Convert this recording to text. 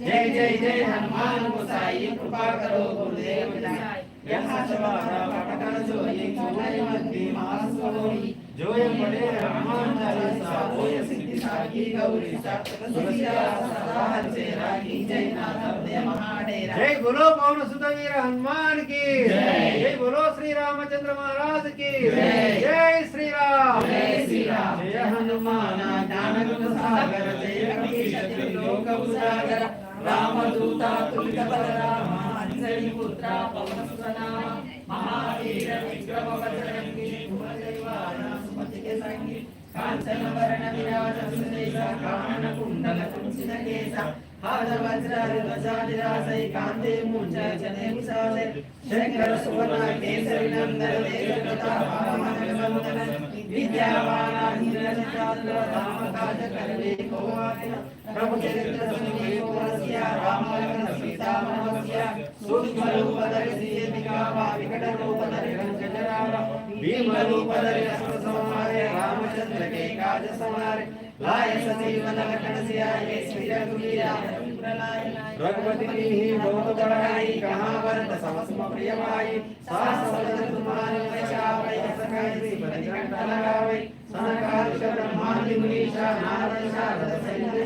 जय जय जय हनुमान गोसाई कृपा करो गुरुदेव की नाय यह सवारा पटकन सोई सुनय मध्य मास होई जो ये पढ़े हनुमान चालीसा होय सिद्धि साखी गौरी तुलसिया सदा से राखी जय नाथ दे महाडेरा जय बोलो पवन सुत वीर हनुमान की जय। जय बोलो श्री रामचंद्र महाराज की जय। जय श्री राम जय श्री राम जय हनुमान ज्ञान गुण सागर जय कपीश लोक उजागर రామదూత తులితపరరామ అంజలి పుత్ర పవనసుతనామ మహావీర విక్రమ వజ్రంగి కుమదైవ సుమతికే సంగి కాంచన వరణ విరాజ సుదేశ కానన కుండల కుంచిన కేశ హార వజ్రాలు వజాది రాసై కాంతే మూర్జ జనే విశాలే శంకర సువర్ణ కేసరి నందన వేదకత హారమన వందన విద్యావాన నిరజతాల రామ కాజ కర్వే కోవాన ప్రభు చరిత్ర సునీయో సూక్ష్మ రూపధరి సీయతికామ వికట రూపధరి రంజనామ భీమ రూపధరి అశ్వ సంహారే రామచంద్ర కే కాజ సంహారే లాయ సజీవ నవకణసియాయే శ్రీరఘువీరా రఘుపతి భవత దళాయి కహావరత సమస్మ ప్రియమాయి సా సమద తుమాని వైశావై సకాయి పరికంఠలగావై సనకారుష బ్రహ్మాది మునీష నారద శారద సైన్య